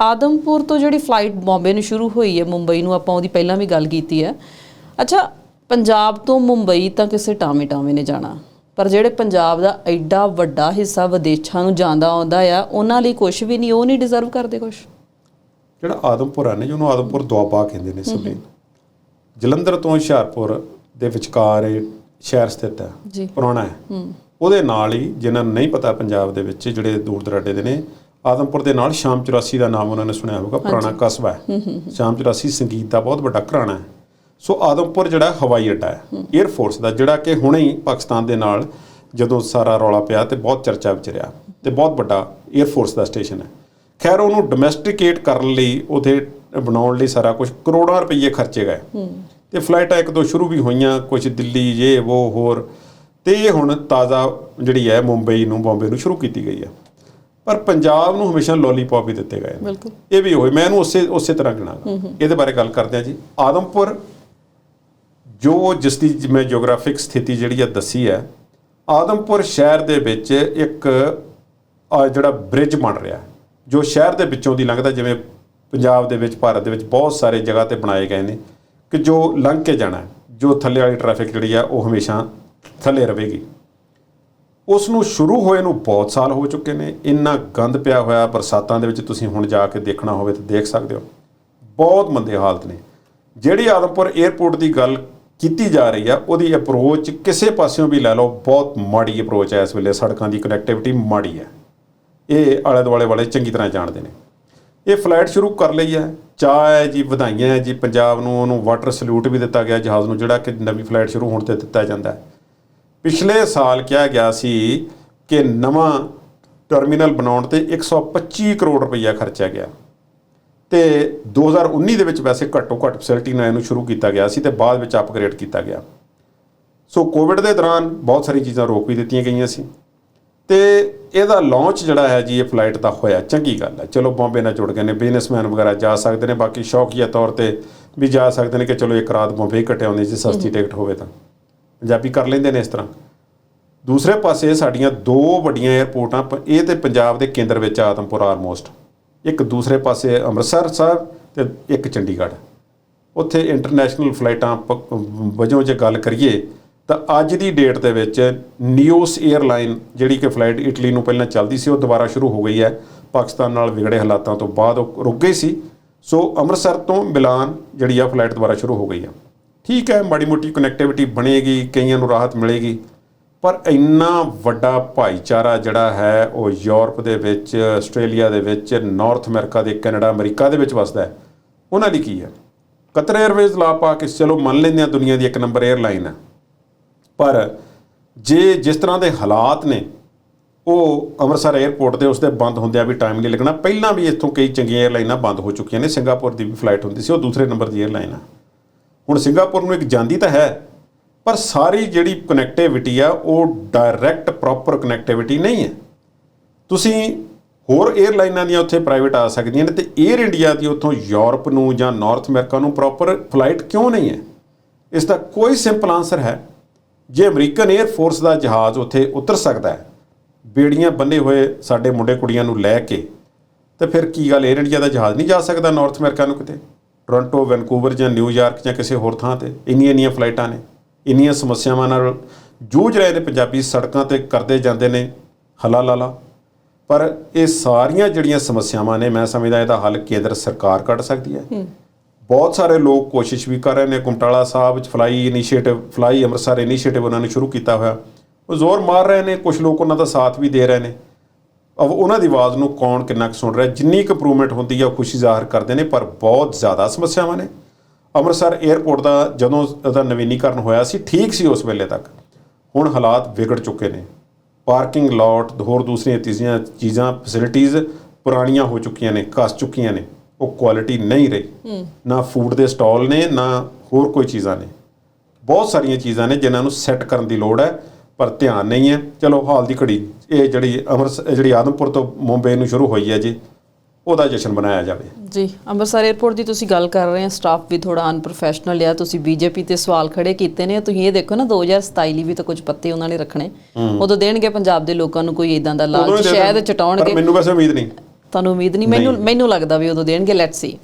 ਆਦਮਪੁਰ ਤੋਂ ਜਿਹੜੀ ਫਲਾਈਟ ਬੰਬੇ ਨੂੰ ਸ਼ੁਰੂ ਹੋਈ ਹੈ ਮੁੰਬਈ ਨੂੰ ਆਪਾਂ ਉਹਦੀ ਪਹਿਲਾਂ ਵੀ ਗੱਲ ਕੀਤੀ ਹੈ। ਅੱਛਾ ਪੰਜਾਬ ਤੋਂ ਮੁੰਬਈ ਤਾਂ ਕਿਸੇ ਟਾਵੇਂ ਟਾਵੇਂ ਨੇ ਜਾਣਾ ਪਰ ਜਿਹੜੇ ਪੰਜਾਬ ਦਾ ਐਡਾ ਵੱਡਾ ਹਿੱਸਾ ਵਿਦੇਸ਼ਾਂ ਨੂੰ ਜਾਂਦਾ ਆਉਂਦਾ ਆ ਉਹਨਾਂ ਲਈ ਕੁਝ ਵੀ ਨਹੀਂ ਉਹ ਨਹੀਂ ਡਿਜ਼ਰਵ ਕਰਦੇ ਕੁਝ ਜਿਹੜਾ ਆਦਮਪੁਰ ਆ ਨੇ ਜਿਹਨੂੰ ਆਦਮਪੁਰ ਦੁਆਬਾ ਕਹਿੰਦੇ ਨੇ ਸਭੇ ਜਲੰਧਰ ਤੋਂ ਹੁਸ਼ਿਆਰਪੁਰ ਦੇ ਵਿਚਕਾਰ ਇਹ ਸ਼ਹਿਰ ਸਥਿਤ ਹੈ ਪੁਰਾਣਾ ਹੈ। ਉਹਦੇ ਨਾਲ ਹੀ ਜਿਨ੍ਹਾਂ ਨੂੰ ਨਹੀਂ ਪਤਾ ਪੰਜਾਬ ਦੇ ਵਿੱਚ ਜਿਹੜੇ ਦੂਰ ਦਰਾਡੇ ਦੇ ਨੇ ਆਦਮਪੁਰ ਦੇ ਨਾਲ ਸ਼ਾਮ 84 ਦਾ ਨਾਮ ਉਹਨਾਂ ਨੇ ਸੁਣਿਆ ਹੋਵੇਗਾ ਪੁਰਾਣਾ ਕਸਬਾ ਹੈ। ਸ਼ਾਮ 84 ਸੰਗੀਤ ਦਾ ਬਹੁਤ ਵੱਡਾ ਘਰਾਣਾ ਹੈ। ਸੋ ਆਦਮਪੁਰ ਜਿਹੜਾ ਹਵਾਈ ਅੱਡਾ ਹੈ 에ਅਰ ਫੋਰਸ ਦਾ ਜਿਹੜਾ ਕਿ ਹੁਣੇ ਹੀ ਪਾਕਿਸਤਾਨ ਦੇ ਨਾਲ ਜਦੋਂ ਸਾਰਾ ਰੌਲਾ ਪਿਆ ਤੇ ਬਹੁਤ ਚਰਚਾ ਵਿੱਚ ਰਿਹਾ ਤੇ ਬਹੁਤ ਵੱਡਾ 에ਅਰ ਫੋਰਸ ਦਾ ਸਟੇਸ਼ਨ ਹੈ। ਖੈਰ ਉਹਨੂੰ ਡੋਮੈਸਟੀਕੇਟ ਕਰਨ ਲਈ ਉਥੇ ਬਣਾਉਣ ਲਈ ਸਾਰਾ ਕੁਝ ਕਰੋੜਾਂ ਰੁਪਏ ਖਰਚੇ ਗਏ। ਤੇ ਫਲਾਈਟਾਂ ਇੱਕ ਦੋ ਸ਼ੁਰੂ ਵੀ ਹੋਈਆਂ ਕੁਝ ਦਿੱਲੀ ਇਹ ਉਹ ਹੋਰ। ਤੇ ਇਹ ਹੁਣ ਤਾਜ਼ਾ ਜਿਹੜੀ ਹੈ ਮੁੰਬਈ ਨੂੰ ਬੰਬੇ ਨੂੰ ਸ਼ੁਰੂ ਕੀਤੀ ਗਈ ਹੈ। ਪਰ ਪੰਜਾਬ ਨੂੰ ਹਮੇਸ਼ਾ ਲੋਲੀਪੌਪ ਹੀ ਦਿੱਤੇ ਗਏ ਨੇ। ਬਿਲਕੁਲ। ਇਹ ਵੀ ਹੋਏ ਮੈਂ ਇਹਨੂੰ ਉਸੇ ਉਸੇ ਤਰ੍ਹਾਂ ਗਿਣਾਗਾ। ਇਹਦੇ ਬਾਰੇ ਗੱਲ ਕਰਦੇ ਹਾਂ ਜੀ। ਆਦਮਪੁਰ ਜੋ ਜਿਸ ਦੀ ਮੈਂ ਜੀਓਗ੍ਰਾਫਿਕ ਸਥਿਤੀ ਜਿਹੜੀ ਹੈ ਦੱਸੀ ਹੈ ਆਦਮਪੁਰ ਸ਼ਹਿਰ ਦੇ ਵਿੱਚ ਇੱਕ ਆ ਜਿਹੜਾ ਬ੍ਰਿਜ ਬਣ ਰਿਹਾ ਜੋ ਸ਼ਹਿਰ ਦੇ ਵਿੱਚੋਂ ਦੀ ਲੰਘਦਾ ਜਿਵੇਂ ਪੰਜਾਬ ਦੇ ਵਿੱਚ ਭਾਰਤ ਦੇ ਵਿੱਚ ਬਹੁਤ ਸਾਰੇ ਜਗ੍ਹਾ ਤੇ ਬਣਾਏ ਗਏ ਨੇ ਕਿ ਜੋ ਲੰਘ ਕੇ ਜਾਣਾ ਜੋ ਥੱਲੇ ਵਾਲੀ ਟ੍ਰੈਫਿਕ ਜਿਹੜੀ ਆ ਉਹ ਹਮੇਸ਼ਾ ਥੱਲੇ ਰਹੇਗੀ। ਉਸ ਨੂੰ ਸ਼ੁਰੂ ਹੋਏ ਨੂੰ ਬਹੁਤ ਸਾਲ ਹੋ ਚੁੱਕੇ ਨੇ। ਇੰਨਾ ਗੰਦ ਪਿਆ ਹੋਇਆ ਬਰਸਾਤਾਂ ਦੇ ਵਿੱਚ ਤੁਸੀਂ ਹੁਣ ਜਾ ਕੇ ਦੇਖਣਾ ਹੋਵੇ ਤਾਂ ਦੇਖ ਸਕਦੇ ਹੋ। ਬਹੁਤ ਮੰਦੇ ਹਾਲਤ ਨੇ। ਜਿਹੜੀ ਆਦਮਪੁਰ 에ਅਰਪੋਰਟ ਦੀ ਗੱਲ ਕੀਤੀ ਜਾ ਰਹੀ ਆ, ਉਹਦੀ ਅਪਰੋਚ ਕਿਸੇ ਪਾਸਿਓਂ ਵੀ ਲੈ ਲਓ, ਬਹੁਤ ਮਾੜੀ ਅਪਰੋਚ ਹੈ ਇਸ ਵੇਲੇ। ਸੜਕਾਂ ਦੀ ਕਨੈਕਟੀਵਿਟੀ ਮਾੜੀ ਹੈ ਇਹ ਆਲੇ ਦੁਆਲੇ ਵਾਲੇ ਚੰਗੀ ਤਰ੍ਹਾਂ ਜਾਣਦੇ ਨੇ। ਇਹ ਫਲਾਈਟ ਸ਼ੁਰੂ ਕਰ ਲਈ ਹੈ ਚਾਹ ਹੈ ਜੀ, ਵਧਾਈਆਂ ਹੈ ਜੀ, ਪੰਜਾਬ ਨੂੰ ਉਹਨੂੰ ਵਾਟਰ ਸਲੂਟ ਵੀ ਦਿੱਤਾ ਗਿਆ ਜਹਾਜ਼ ਨੂੰ, ਜਿਹੜਾ ਕਿ ਨਵੀਂ ਫਲਾਈਟ ਸ਼ੁਰੂ ਹੋਣ ਤੇ ਦਿੱਤਾ ਜਾਂਦਾ। ਹੈ ਪਿਛਲੇ ਸਾਲ ਕਿਹਾ ਗਿਆ ਸੀ ਕਿ ਨਵਾਂ ਟਰਮੀਨਲ ਬਣਾਉਣ ਤੇ 125 ਕਰੋੜ ਰੁਪਈਆ ਖਰਚਿਆ ਗਿਆ। ਤੇ 2019 ਦੇ ਵਿੱਚ ਵੈਸੇ ਘੱਟੋ ਘੱਟ ਫੈਸਿਲਿਟੀ ਨਾਲ ਇਹਨੂੰ ਸ਼ੁਰੂ ਕੀਤਾ ਗਿਆ ਸੀ ਤੇ ਬਾਅਦ ਵਿੱਚ ਅਪਗ੍ਰੇਡ ਕੀਤਾ ਗਿਆ। ਸੋ ਕੋਵਿਡ ਦੇ ਦੌਰਾਨ ਬਹੁਤ ਸਾਰੀ ਚੀਜ਼ਾਂ ਰੋਕ ਵੀ ਦਿੱਤੀਆਂ ਗਈਆਂ ਸੀ। ਤੇ ਇਹਦਾ ਲਾਂਚ ਜਿਹੜਾ ਹੈ ਜੀ ਇਹ ਫਲਾਈਟ ਦਾ ਹੋਇਆ ਚੰਗੀ ਗੱਲ ਹੈ। ਚਲੋ ਬੰਬੇ ਨਾਲ ਜੁੜ ਗਏ ਨੇ ਬਿਜ਼ਨਸਮੈਨ ਵਗੈਰਾ ਜਾ ਸਕਦੇ ਨੇ ਬਾਕੀ ਸ਼ੌਕੀਆ ਤੌਰ ਤੇ ਵੀ ਜਾ ਸਕਦੇ ਨੇ ਕਿ ਚਲੋ ਇੱਕ ਰਾਤ ਬੰਬੇ ਕਟਿਆਉਂਦੇ ਜੀ ਸਸਤੀ ਟਿਕਟ ਹੋਵੇ ਤਾਂ। ਪੰਜਾਬੀ ਕਰ ਲੈਂਦੇ ਨੇ ਇਸ ਤਰ੍ਹਾਂ। ਦੂਸਰੇ ਪਾਸੇ ਸਾਡੀਆਂ ਦੋ ਵੱਡੀਆਂ 에ਅਰਪੋਰਟਾਂ ਪ- ਇਹ ਤੇ ਪੰਜਾਬ ਦੇ ਕੇਂਦਰ ਵਿੱਚ ਆਦਮਪੁਰ ਆਲਮੋਸਟ ਇੱਕ ਦੂਸਰੇ ਪਾਸੇ ਅੰਮ੍ਰਿਤਸਰ ਸਾਹਿਬ ਤੇ ਇੱਕ ਚੰਡੀਗੜ੍ਹ। ਉੱਥੇ ਇੰਟਰਨੈਸ਼ਨਲ ਫਲਾਈਟਾਂ ਪ- ਵਜੋਂ ਜੇ ਗੱਲ ਕਰੀਏ, ਤਾਂ ਅੱਜ ਦੀ ਡੇਟ ਦੇ ਵਿੱਚ ਨਿਓਸ 에ਅਰਲਾਈਨ ਜਿਹੜੀ ਕਿ ਫਲਾਈਟ ਇਟਲੀ ਨੂੰ ਪਹਿਲਾਂ ਚੱਲਦੀ ਸੀ, ਉਹ ਦੁਬਾਰਾ ਸ਼ੁਰੂ ਹੋ ਗਈ ਹੈ। ਪਾਕਿਸਤਾਨ ਨਾਲ ਵਿਗੜੇ ਹਾਲਾਤਾਂ ਤੋਂ ਬਾਅਦ ਉਹ ਰੁਕ ਗਈ ਸੀ। ਸੋ ਅੰਮ੍ਰਿਤਸਰ ਤੋਂ ਮਿਲਾਨ ਜਿਹੜੀ ਆ ਫਲਾਈਟ ਦੁਬਾਰਾ ਸ਼ੁਰੂ ਹੋ ਗਈ ਹੈ ਠੀਕ ਹੈ, ਮਾੜੀ ਮੋਟੀ ਕਨੈਕਟੀਵਿਟੀ ਬਣੇਗੀ, ਕਈਆਂ ਨੂੰ ਰਾਹਤ ਮਿਲੇਗੀ। ਪਰ ਇੰਨਾ ਵੱਡਾ ਭਾਈਚਾਰਾ ਜਿਹੜਾ ਹੈ, ਉਹ ਯੂਰਪ ਦੇ ਵਿੱਚ, ਆਸਟ੍ਰੇਲੀਆ ਦੇ ਵਿੱਚ, ਨਾਰਥ ਅਮਰੀਕਾ ਦੇ, ਕੈਨੇਡਾ, ਅਮਰੀਕਾ ਦੇ ਵਿੱਚ ਵਸਦਾ ਹੈ। ਉਹਨਾਂ ਦੀ ਕੀ ਹੈ? ਕਤਰ 에ਅਰਵੇਜ਼ ਲਾ ਪਾ ਕੇ ਚਲੋ ਮੰਨ ਲੈਂਦੇ ਆ ਦੁਨੀਆ ਦੀ ਇੱਕ ਨੰਬਰ 에ਅਰਲਾਈਨ ਹੈ। ਪਰ ਜੇ ਜਿਸ ਤਰ੍ਹਾਂ ਦੇ ਹਾਲਾਤ ਨੇ, ਉਹ ਅੰਮ੍ਰਿਤਸਰ 에ਅਰਪੋਰਟ ਤੇ ਉਸਦੇ ਬੰਦ ਹੁੰਦਿਆਂ ਵੀ ਟਾਈਮ ਨਹੀਂ ਲੱਗਣਾ। ਪਹਿਲਾਂ ਵੀ ਇੱਥੋਂ ਕਈ ਚੰਗੀਆਂ 에ਅਰਲਾਈਨਾਂ ਬੰਦ ਹੋ ਚੁੱਕੀਆਂ ਨੇ। ਸਿੰਗਾਪੁਰ ਦੀ ਵੀ ਫਲਾਈਟ ਹੁੰਦੀ ਸੀ, ਉਹ ਦੂਸਰੇ ਨੰਬਰ ਦੀ 에ਅਰਲਾਈਨ ਆ। ਹੁਣ ਸਿੰਗਾਪੁਰ ਨੂੰ ਇੱਕ ਜਾਂਦੀ ਤਾਂ ਹੈ ਪਰ ਸਾਰੀ ਜਿਹੜੀ ਕਨੈਕਟੀਵਿਟੀ ਆ, ਉਹ ਡਾਇਰੈਕਟ ਪ੍ਰੋਪਰ ਕਨੈਕਟੀਵਿਟੀ ਨਹੀਂ ਹੈ। ਤੁਸੀਂ ਹੋਰ 에ਅਰਲਾਈਨਾਂ ਦੀਆਂ ਉੱਥੇ ਪ੍ਰਾਈਵੇਟ ਆ ਸਕਦੀਆਂ ਨੇ ਤੇ 에ਅਰ ਇੰਡੀਆ ਦੀ ਉੱਥੋਂ ਯੂਰਪ ਨੂੰ ਜਾਂ ਨਾਰਥ ਅਮਰੀਕਾ ਨੂੰ ਪ੍ਰੋਪਰ ਫਲਾਈਟ ਕਿਉਂ ਨਹੀਂ ਹੈ? ਇਸ ਦਾ ਕੋਈ ਸਿੰਪਲ ਆਨਸਰ ਹੈ। ਜੇ ਅਮਰੀਕਨ 에ਅਰ ਫੋਰਸ ਦਾ ਜਹਾਜ਼ ਉੱਥੇ ਉਤਰ ਸਕਦਾ ਹੈ, ਬੇੜੀਆਂ ਬੰਨੇ ਹੋਏ ਸਾਡੇ ਮੁੰਡੇ ਕੁੜੀਆਂ ਨੂੰ ਲੈ ਕੇ, ਤੇ ਫਿਰ ਕੀ ਗੱਲ 에ਅਰ ਇੰਡੀਆ ਦਾ ਜਹਾਜ਼ ਨਹੀਂ ਜਾ ਸਕਦਾ ਨਾਰਥ ਅਮਰੀਕਾ ਨੂੰ ਕਿਤੇ? ਟੋਰਾਂਟੋ ਵੈਨਕੂਵਰ ਜਾਂ ਨਿਊਯਾਰਕ ਜਾਂ ਕਿਸੇ ਹੋਰ ਥਾਂ ਤੇ ਇੰਨੀਆਂ ਇੰਨੀਆਂ ਫਲਾਈਟਾਂ ਨੇ। ਇੰਨੀਆਂ ਸਮੱਸਿਆਵਾਂ ਨਾਲ ਜੂਝ ਰਹੇ ਨੇ ਪੰਜਾਬੀ ਸੜਕਾਂ ਤੇ ਕਰਦੇ ਜਾਂਦੇ ਨੇ ਹਲਾ ਲਾਲਾ। ਪਰ ਇਹ ਸਾਰੀਆਂ ਜਿਹੜੀਆਂ ਸਮੱਸਿਆਵਾਂ ਨੇ ਮੈਂ ਸਮਝਦਾ ਇਹਦਾ ਹੱਲ ਕੇਂਦਰ ਸਰਕਾਰ ਕੱਢ ਸਕਦੀ ਹੈ। ਬਹੁਤ ਸਾਰੇ ਲੋਕ ਕੋਸ਼ਿਸ਼ ਵੀ ਕਰ ਰਹੇ ਨੇ ਕੁਮਟਾਲਾ ਸਾਹਿਬ ਵਿੱਚ fly initiative fly Amritsar initiative ਉਹਨਾਂ ਨੇ ਸ਼ੁਰੂ ਕੀਤਾ ਹੋਇਆ। ਉਹ ਜ਼ੋਰ ਮਾਰ ਰਹੇ ਨੇ ਕੁਝ ਲੋਕ ਉਹਨਾਂ ਦਾ ਸਾਥ ਵੀ ਦੇ ਰਹੇ ਨੇ। ਅਬ ਉਹਨਾਂ ਦੀ ਆਵਾਜ਼ ਨੂੰ ਕੌਣ ਕਿੰਨਾ ਕੁ ਸੁਣ ਰਿਹਾ ਜਿੰਨੀ ਕੁ ਇੰਪਰੂਵਮੈਂਟ ਹੁੰਦੀ ਹੈ ਉਹ ਖੁਸ਼ੀ ਜ਼ਾਹਰ ਕਰਦੇ ਨੇ ਪਰ ਬਹੁਤ ਜ਼ਿਆਦਾ ਸਮੱਸਿਆਵਾਂ ਨੇ। ਅੰਮ੍ਰਿਤਸਰ 에ਅਰਪੋਰਟ ਦਾ ਜਦੋਂ ਉਹਦਾ ਨਵੀਨੀਕਰਨ ਹੋਇਆ ਸੀ ਠੀਕ ਸੀ ਉਸ ਵੇਲੇ ਤੱਕ। ਹੁਣ ਹਾਲਾਤ ਵਿਗੜ ਚੁੱਕੇ ਨੇ। ਪਾਰਕਿੰਗ ਲਾਟ ਹੋਰ ਦੂਸਰੀਆਂ ਤੀਜ਼ੀਆਂ ਚੀਜ਼ਾਂ ਫੈਸਿਲਿਟੀਆਂ ਪੁਰਾਣੀਆਂ ਹੋ ਚੁੱਕੀਆਂ ਨੇ ਘਸ ਚੁੱਕੀਆਂ ਨੇ। ਉਹ ਕੁਆਲਿਟੀ ਨਹੀਂ ਰਹੀ। ਨਾ ਫੂਡ ਦੇ ਸਟਾਲ ਨੇ ਨਾ ਹੋਰ ਕੋਈ ਚੀਜ਼ਾਂ ਨੇ। ਬਹੁਤ ਸਾਰੀਆਂ ਚੀਜ਼ਾਂ ਨੇ ਜਿਨ੍ਹਾਂ ਨੂੰ ਸੈੱਟ ਕਰਨ ਦੀ ਲੋੜ ਹੈ ਪਰ ਧਿਆਨ ਨਹੀਂ ਹੈ। ਚਲੋ ਹਾਲ ਦੀ ਘੜੀ ਇਹ ਜਿਹੜੀ ਅੰਮ੍ਰਿਤਸਰ ਜਿਹੜੀ ਆਦਮਪੁਰ ਤੋਂ ਮੁੰਬਈ ਨੂੰ ਸ਼ੁਰੂ ਹੋਈ ਹੈ ਜੀ। ਉਹਦਾ ਜਸ਼ਨ ਮਨਾਇਆ ਜਾਵੇ। ਜੀ ਅੰਮ੍ਰਿਤਸਰ 에ਅਰਪੋਰਟ ਦੀ ਤੁਸੀਂ ਗੱਲ ਕਰ ਰਹੇ ਆ ਸਟਾਫ ਵੀ ਥੋੜਾ ਅਨਪ੍ਰੋਫੈਸ਼ਨਲ ਆ ਤੁਸੀਂ ਬੀਜੇਪੀ ਤੇ ਸਵਾਲ ਖੜੇ ਕੀਤੇ ਨੇ ਤੁਸੀਂ ਇਹ ਦੇਖੋ ਨਾ 2027 ਲਈ ਵੀ ਤਾਂ ਕੁਝ ਪੱਤੇ ਉਹਨਾਂ ਨੇ ਰੱਖਣੇ। ਉਦੋਂ ਦੇਣਗੇ ਪੰਜਾਬ ਦੇ ਲੋਕਾਂ ਨੂੰ ਕੋਈ ਇਦਾਂ ਦਾ ਹੀ ਲਾਲਚ ਸ਼ਾਇਦ। ਚਟਾਉਣਗੇ ਪਰ ਮੈਨੂੰ ਵੈਸੇ ਉਮੀਦ ਨਹੀਂ। ਤੁਹਾਨੂੰ ਉਮੀਦ ਨਹੀਂ ਮੈਨੂੰ ਮੈਨੂੰ ਲੱਗਦਾ ਵੀ ਉਦੋਂ ਦੇਣਗੇ ਲੈਟਸ ਸੀ